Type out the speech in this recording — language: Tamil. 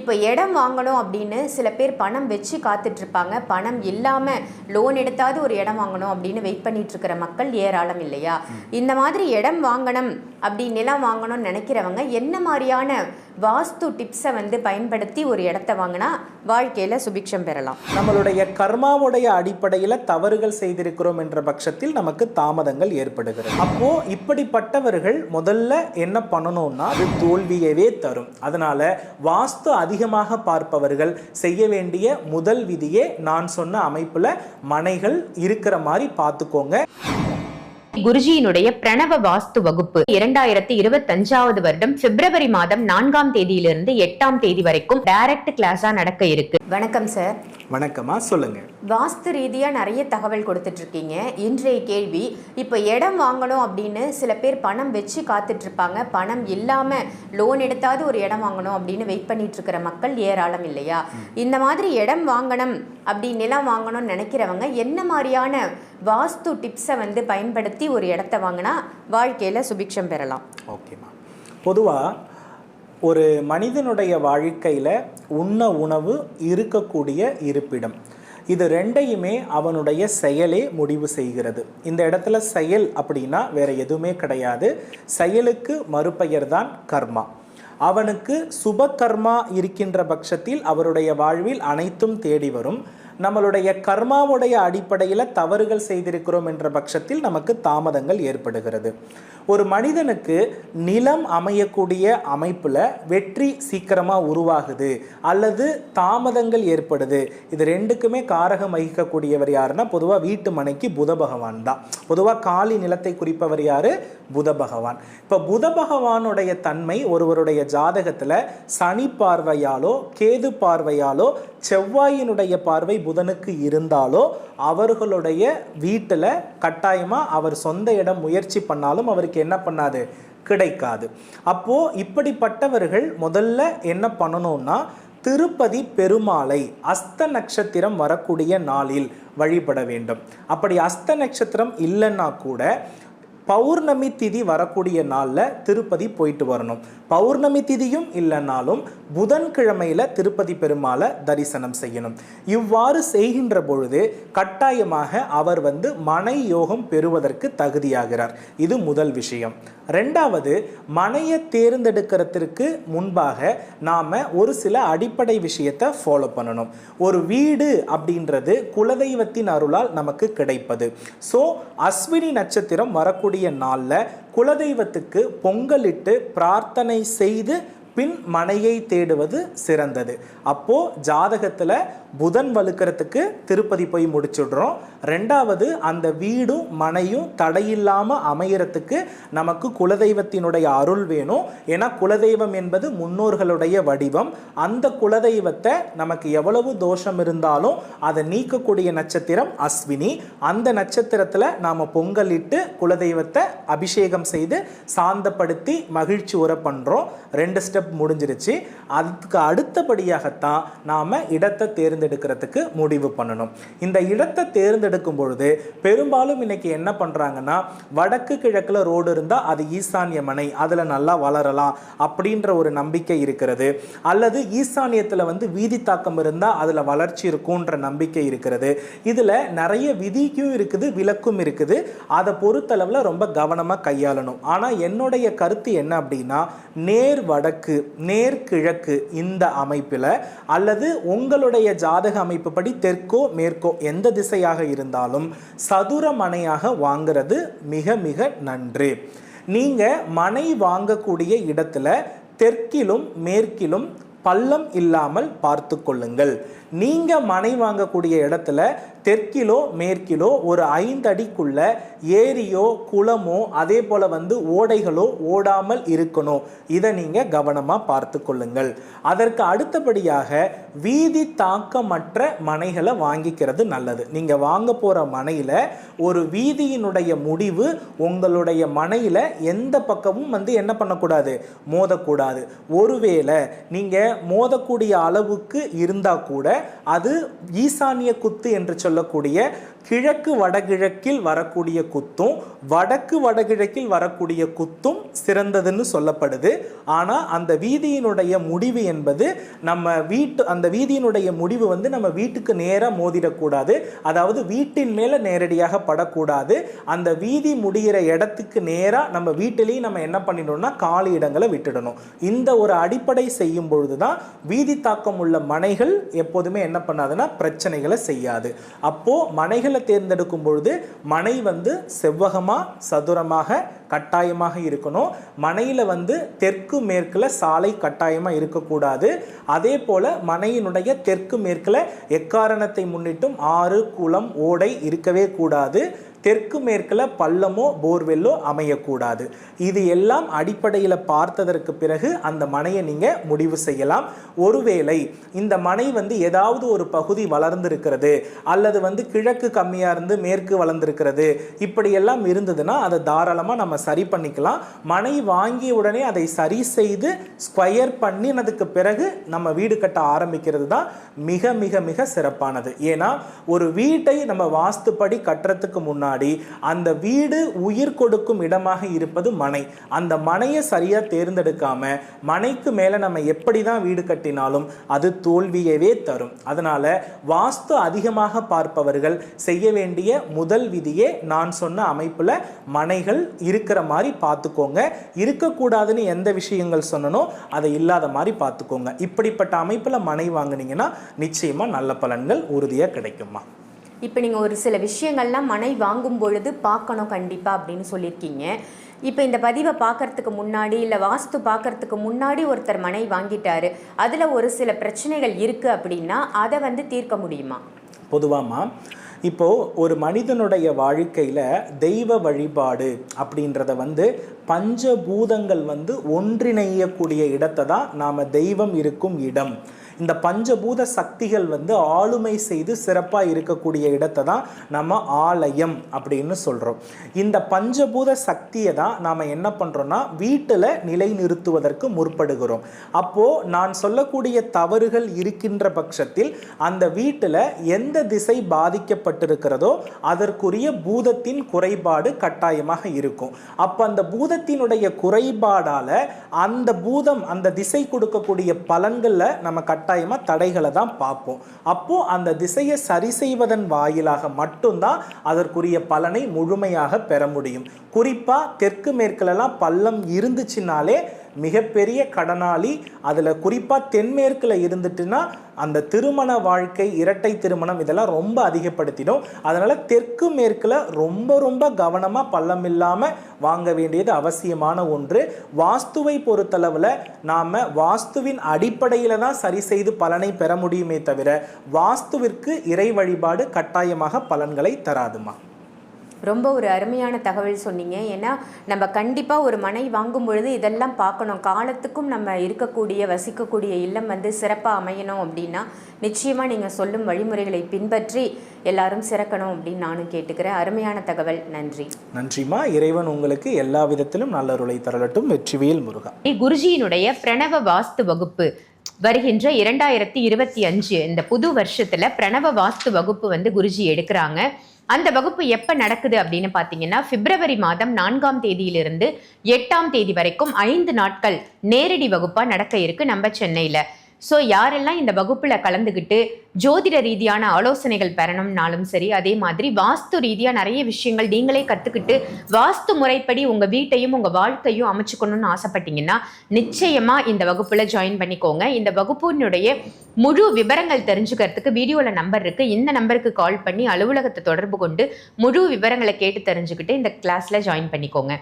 இப்போ இடம் வாங்கணும் அப்படின்னு சில பேர் பணம் வச்சு காத்துட்ருப்பாங்க. பணம் இல்லாமல் லோன் எடுத்தாவது ஒரு இடம் வாங்கணும் அப்படின்னு வெயிட் பண்ணிகிட்ருக்கிற மக்கள் ஏராளம் இல்லையா? இந்த மாதிரி இடம் வாங்கணும் அப்படி நிலம் வாங்கணும்னு நினைக்கிறவங்க என்ன மாதிரியான வாஸ்து டிப்ஸை வந்து பயன்படுத்தி ஒரு இடத்த வாங்கினா வாழ்க்கையில் சுபிக்ஷம் பெறலாம். நம்மளுடைய கர்மாவுடைய அடிப்படையில் தவறுகள் செய்திருக்கிறோம் என்ற பட்சத்தில் நமக்கு தாமதங்கள் ஏற்படுகிறது. அப்போ இப்படிப்பட்டவர்கள் முதல்ல என்ன பண்ணணும்னா அது தோல்வியவே தரும். அதனால வாஸ்து அதிகமாக பார்ப்பவர்கள் செய்ய வேண்டிய முதல் விதியே நான் சொன்ன அமைப்புல மனைகள் இருக்கிற மாதிரி பார்த்துக்கோங்க. குருஜியினுடைய பிரணவ வாஸ்து வகுப்பு இரண்டாயிரத்தி இருபத்தஞ்சாவது வருடம் பிப்ரவரி மாதம் நான்காம் தேதியிலிருந்து எட்டாம் தேதி வரைக்கும் டைரக்ட் கிளாஸா நடக்க இருக்கு. வணக்கம் சார் வணக்கமா? சொல்லுங்க. வாஸ்து ரீதியாக நிறைய தகவல் கொடுத்துட்டு இருக்கீங்க இன்றைய கேள்வி இப்போ இடம் வாங்கணும் அப்படின்னு சில பேர் பணம் வச்சு காத்துட்டு இருப்பாங்க பணம் இல்லாமல் லோன் எடுத்தாவது ஒரு இடம் வாங்கணும் அப்படின்னு வெயிட் பண்ணிட்டு இருக்கிற மக்கள் ஏராளம் இல்லையா? இந்த மாதிரி இடம் வாங்கணும் அப்படி நிலம் வாங்கணும்னு நினைக்கிறவங்க என்ன மாதிரியான வாஸ்து டிப்ஸை வந்து பயன்படுத்தி ஒரு இடத்த வாங்கினா வாழ்க்கையில் சுபிக்ஷம் பெறலாம்? ஓகேம்மா பொதுவாக ஒரு மனிதனுடைய வாழ்க்கையில் உண்ண உணவு இருக்கக்கூடிய இருப்பிடம். இது ரெண்டையுமே அவனுடைய செயலே முடிவு செய்கிறது. இந்த இடத்துல செயல் அப்படின்னா வேற எதுவுமே கிடையாது. செயலுக்கு மறுபெயர் தான் கர்மா. அவனுக்கு சுப கர்மா இருக்கின்ற பட்சத்தில் அவருடைய வாழ்வில் அனைத்தும் தேடி வரும். நம்மளுடைய கர்மாவுடைய அடிப்படையில் தவறுகள் செய்திருக்கிறோம் என்ற பட்சத்தில் நமக்கு தாமதங்கள் ஏற்படுகிறது. ஒரு மனிதனுக்கு நிலம் அமையக்கூடிய அமைப்பில் வெற்றி சீக்கிரமாக உருவாகுது அல்லது தாமதங்கள் ஏற்படுது. இது ரெண்டுக்குமே காரகம் வகிக்கக்கூடியவர் யாருன்னா பொதுவாக வீட்டு மனைக்கு புத பகவான் தான். பொதுவாக காலி நிலத்தை குறிப்பவர் யார்? புத பகவான். இப்போ புத பகவானுடைய தன்மை ஒருவருடைய ஜாதகத்தில் சனி பார்வையாலோ கேது பார்வையாலோ செவ்வாயினுடைய பார்வை புதனுக்கு இருந்தாலோ அவர்களுடைய வீட்டில் கட்டாயமாக அவர் சொந்த இடம் முயற்சி பண்ணாலும் அவருக்கு என்ன பண்ணாது? கிடைக்காது. அப்போ இப்படிப்பட்டவர்கள் முதல்ல என்ன பண்ணணும்னா திருப்பதி பெருமாளை அஸ்த நட்சத்திரம் வரக்கூடிய நாளில் வழிபட வேண்டும். அப்படி அஸ்த நட்சத்திரம் இல்லைன்னா கூட பௌர்ணமி திதி வரக்கூடிய நாளில் திருப்பதி போயிட்டு வரணும். பௌர்ணமி திதியும் இல்லைனாலும் புதன்கிழமையில் திருப்பதி பெருமாளை தரிசனம் செய்யணும். இவ்வாறு செய்கின்ற பொழுது கட்டாயமாக அவர் வந்து மனை யோகம் பெறுவதற்கு தகுதியாகிறார். இது முதல் விஷயம். ரெண்டாவது மனையை தேர்ந்தெடுக்கிறதுக்கு முன்பாக நாம் ஒரு சில அடிப்படை விஷயத்தை ஃபாலோ பண்ணணும். ஒரு வீடு அப்படின்றது குலதெய்வத்தின் அருளால் நமக்கு கிடைப்பது. ஸோ அஸ்வினி நட்சத்திரம் வரக்கூடிய நாளில் குலதெய்வத்துக்கு பொங்கலிட்டு பிரார்த்தனை செய்து பின் மனையை தேடுவது சிறந்தது. அப்போ ஜாதகத்தில் புதன் வலுக்கிறதுக்கு திருப்பதி போய் முடிச்சுடுறோம். ரெண்டாவது அந்த வீடும் மனையும் தடையில்லாமல் அமையறதுக்கு நமக்கு குலதெய்வத்தினுடைய அருள் வேணும். ஏன்னா குலதெய்வம் என்பது முன்னோர்களுடைய வடிவம். அந்த குலதெய்வத்தை நமக்கு எவ்வளவு தோஷம் இருந்தாலும் அதை நீக்கக்கூடிய நட்சத்திரம் அஸ்வினி. அந்த நட்சத்திரத்தில் நாம் பொங்கலிட்டு குலதெய்வத்தை அபிஷேகம் செய்து சாந்தப்படுத்தி மகிழ்ச்சி உர பண்ணுறோம் ரெண்டு ஸ்டெப் முடிஞ்சிருச்சு. அதுக்கு அடுத்தபடியாகத்தான் நாம் இடத்தை தேர்ந்தெடுக்கிறதுக்கு முடிவு பண்ணணும். இந்த இடத்தை தேர்ந்தெடுக்கும் பொழுது பெரும்பாலும் இன்னைக்கு என்ன பண்ணுறாங்கன்னா வடக்கு கிழக்கில் ரோடு இருந்தால் அது ஈசான்ய மனை அதில் நல்லா வளரலாம் அப்படின்ற ஒரு நம்பிக்கை இருக்கிறது. அல்லது ஈசானியத்தில் வந்து வீதி தாக்கம் இருந்தால் அதில் வளர்ச்சி இருக்கும்ன்ற நம்பிக்கை இருக்கிறது. இதில் நிறைய விதிக்கும் இருக்குது விலக்கும் இருக்குது. அதை பொறுத்தளவில் ரொம்ப கவனமாக கையாளணும். ஆனால் என்னுடைய கருத்து என்ன அப்படின்னா நேர் வடக்கு நேர் கிழக்கு இந்த அமைப்பில் அல்லது உங்களுடைய ஜாதக அமைப்பு படி தெற்கோ மேற்கோ எந்த திசையாக இருந்தாலும் சதுர மனையாக வாங்குறது மிக மிக நன்று. நீங்கள் மனை வாங்கக்கூடிய இடத்துல தெற்கிலும் மேற்கிலும் பள்ளம் இல்லாமல் பார்த்து கொள்ளுங்கள். நீங்கள் மனை வாங்கக்கூடிய இடத்துல தெற்கிலோ மேற்கிலோ ஒரு ஐந்து அடிக்குள்ள ஏரியோ குளமோ அதே போல் வந்து ஓடைகளோ ஓடாமல் இருக்கணும். இதை நீங்கள் கவனமாக பார்த்து கொள்ளுங்கள். அதற்கு அடுத்தபடியாக வீதி தாக்கமற்ற மனைகளை வாங்கிக்கிறது நல்லது. நீங்கள் வாங்க போகிற மனையில் ஒரு வீதியினுடைய முடிவு உங்களுடைய மனையில் எந்த பக்கமும் வந்து என்ன பண்ணக்கூடாது? மோதக்கூடாது. ஒருவேளை நீங்கள் மோதக்கூடிய அளவுக்கு இருந்தால் கூட அது ஈசானிய குத்து என்று சொல்லக்கூடிய கிழக்கு வடகிழக்கில் வரக்கூடிய குத்தும் வடக்கு வடகிழக்கில் வரக்கூடிய குத்தும் சிறந்ததுன்னு சொல்லப்படுது. ஆனால் அந்த வீதியினுடைய முடிவு என்பது நம்ம வீட்டு அந்த வீதியினுடைய முடிவு வந்து நம்ம வீட்டுக்கு நேராக மோதிடக்கூடாது. அதாவது வீட்டின் மேலே நேரடியாக படக்கூடாது. அந்த வீதி முடிகிற இடத்துக்கு நேராக நம்ம வீட்டிலையும் நம்ம என்ன பண்ணிடணும்னா காலி இடங்களை விட்டுடணும். இந்த ஒரு அடிப்படை செய்யும் பொழுது தான் வீதி தாக்கம் உள்ள மனைகள் எப்போதுமே என்ன பண்ணாதுன்னா பிரச்சனைகளை செய்யாது. அப்போது மனைகள் தேர்ந்தெடுக்கும் பொழுது மனை வந்து செவ்வகமாக சதுரமாக கட்டாயமாக இருக்கணும். மனையில் வந்து தெற்கு மேற்கில் சாலை கட்டாயமாக இருக்கக்கூடாது. அதே போல் மனையினுடைய தெற்கு மேற்கில் எக்காரணத்தை முன்னிட்டும் ஆறு குளம் ஓடை இருக்கவே கூடாது. தெற்கு மேற்கில் பள்ளமோ போர்வெல்லோ அமையக்கூடாது. இது எல்லாம் அடிப்படையில் பார்த்ததற்கு பிறகு அந்த மனையை நீங்கள் முடிவு செய்யலாம். ஒருவேளை இந்த மனை வந்து ஏதாவது ஒரு பகுதி வளர்ந்திருக்கிறது அல்லது வந்து கிழக்கு கம்மியாக இருந்து மேற்கு வளர்ந்துருக்கிறது இப்படியெல்லாம் இருந்ததுன்னா அதை தாராளமாக நம்ம சரி பண்ணிக்கலாம். மனை வாங்கிய உடனே அதை சரி செய்து ஸ்கொயர் பண்ணினதுக்கு பிறகு நம்ம வீடு கட்ட ஆரம்பிக்கிறது தான் மிக மிக மிக சிறப்பானது. ஏன்னா ஒரு வீட்டை நம்ம வாஸ்துப்படி கட்டுறதுக்கு முன்னாடி அந்த வீடு உயிர் கொடுக்கும் இடமாக இருப்பது மனை. அந்த மனையை சரியாக தேர்ந்தெடுக்காம மனைக்கு மேலே நம்ம எப்படி தான் வீடு கட்டினாலும் அது தோல்வியவே தரும். அதனால வாஸ்து அதிகமாக பார்ப்பவர்கள் செய்ய வேண்டிய முதல் விதியே நான் சொன்ன அமைப்பில் மனைகள் இருக்கிற மாதிரி பார்த்துக்கோங்க. இருக்கக்கூடாதுன்னு எந்த விஷயங்கள் சொன்னனோ அதை இல்லாத மாதிரி பார்த்துக்கோங்க. இப்படிப்பட்ட அமைப்பில் மனை வாங்குனீங்கன்னா நிச்சயமாக நல்ல பலன்கள் உறுதியாக கிடைக்குமா இப்போ நீங்கள் ஒரு சில விஷயங்கள்லாம் மனை வாங்கும் பொழுது பார்க்கணும் கண்டிப்பாக அப்படின்னு சொல்லியிருக்கீங்க. இப்போ இந்த பதிவை பார்க்கறதுக்கு முன்னாடி இல்லை வாஸ்து பார்க்கறதுக்கு முன்னாடி ஒருத்தர் மனை வாங்கிட்டாரு. அதில் ஒரு சில பிரச்சனைகள் இருக்குது அப்படின்னா அதை வந்து தீர்க்க முடியுமா? பொதுவாமா இப்போ ஒரு மனிதனுடைய வாழ்க்கையில் தெய்வ வழிபாடு அப்படின்றத வந்து பஞ்சபூதங்கள் வந்து ஒன்றிணையக்கூடிய இடத்தை தான் நாம் தெய்வம் இருக்கும் இடம். இந்த பஞ்சபூத சக்திகள் வந்து ஆளுமை செய்து சிறப்பாக இருக்கக்கூடிய இடத்தை தான் நம்ம ஆலயம் அப்படின்னு சொல்கிறோம் இந்த பஞ்சபூத சக்தியை தான் நாம் என்ன பண்ணுறோன்னா வீட்டில் நிலைநிறுத்துவதற்கு முற்படுகிறோம். அப்போது நான் சொல்லக்கூடிய தவறுகள் இருக்கின்ற பட்சத்தில் அந்த வீட்டில் எந்த திசை பாதிக்கப்பட்டிருக்கிறதோ அதற்குரிய பூதத்தின் குறைபாடு கட்டாயமாக இருக்கும். அப்போ அந்த பூதத்தினுடைய குறைபாடால் அந்த பூதம் அந்த திசை கொடுக்கக்கூடிய பலன்களில் நம்ம கட்டாயமாக தடைகளை தான் பார்ப்போம். அப்போது அந்த திசையை சரி செய்வதன் வாயிலாக மட்டும்தான் அதற்குரிய பலனை முழுமையாக பெற முடியும். குறிப்பாக தெற்கு மேற்குலலாம் பள்ளம் இருந்துச்சுனாலே மிகப்பெரிய கடனாளி அதில் குறிப்பாக தென்மேற்கில் இருந்துட்டுன்னா அந்த திருமண வாழ்க்கை இரட்டை திருமணம் இதெல்லாம் ரொம்ப அதிகப்படுத்திடும். அதனால் தெற்கு மேற்கில் ரொம்ப ரொம்ப கவனமாக பள்ளம் இல்லாமல் வாங்க வேண்டியது அவசியமான ஒன்று. வாஸ்துவை பொறுத்தளவில் நாம் வாஸ்துவின் அடிப்படையில் தான் சரி செய்து பலனை பெற முடியுமே தவிர வாஸ்துவிற்கு இறை வழிபாடு கட்டாயமாக பலன்களை தராதுமா? ரொம்ப ஒரு அருமையான தகவல் சொன்னீங்க. ஏன்னா நம்ம கண்டிப்பாக ஒரு மனை வாங்கும் பொழுது இதெல்லாம் பார்க்கணும். காலத்துக்கும் நம்ம இருக்கக்கூடிய வசிக்கக்கூடிய இல்லம் வந்து சிறப்பாக அமையணும் அப்படின்னா நிச்சயமாக நீங்கள் சொல்லும் வழிமுறைகளை பின்பற்றி எல்லாரும் சிறக்கணும் அப்படின்னு நானும் கேட்டுக்கிறேன். அருமையான தகவல். நன்றி. நன்றிமா இறைவன் உங்களுக்கு எல்லா விதத்திலும் நல்லருளை தரலட்டும் வெற்றிவேல் முருகா. குருஜியினுடைய பிரணவ வாஸ்து வகுப்பு வருகின்ற இரண்டாயிரத்தி இருபத்தி அஞ்சு இந்த புது வருஷத்துல பிரணவ வாஸ்து வகுப்பு வந்து குருஜி எடுக்கிறாங்க. அந்த வகுப்பு எப்போ நடக்குது அப்படின்னு பார்த்தீங்கன்னா பிப்ரவரி மாதம் நான்காம் தேதியிலிருந்து எட்டாம் தேதி வரைக்கும் ஐந்து நாட்கள் நேரடி வகுப்பாக நடக்க இருக்கு நம்ம சென்னையில். ஸோ யாரெல்லாம் இந்த வகுப்பில் கலந்துக்கிட்டு ஜோதிட ரீதியான ஆலோசனைகள் பெறணும்னாலும் சரி அதே மாதிரி வாஸ்து ரீதியாக நிறைய விஷயங்கள் நீங்களே கற்றுக்கிட்டு வாஸ்து முறைப்படி உங்கள் வீட்டையும் உங்கள் வாழ்க்கையும் அமைச்சுக்கணும்னு ஆசைப்பட்டீங்கன்னா நிச்சயமாக இந்த வகுப்பில் ஜாயின் பண்ணிக்கோங்க. இந்த வகுப்பினுடைய முழு விவரங்கள் தெரிஞ்சுக்கிறதுக்கு வீடியோவில் நம்பர் இருக்குது இந்த நம்பருக்கு கால் பண்ணி அலுவலகத்தை தொடர்பு கொண்டு முழு விவரங்களை கேட்டு தெரிஞ்சுக்கிட்டு இந்த கிளாஸில் ஜாயின் பண்ணிக்கோங்க.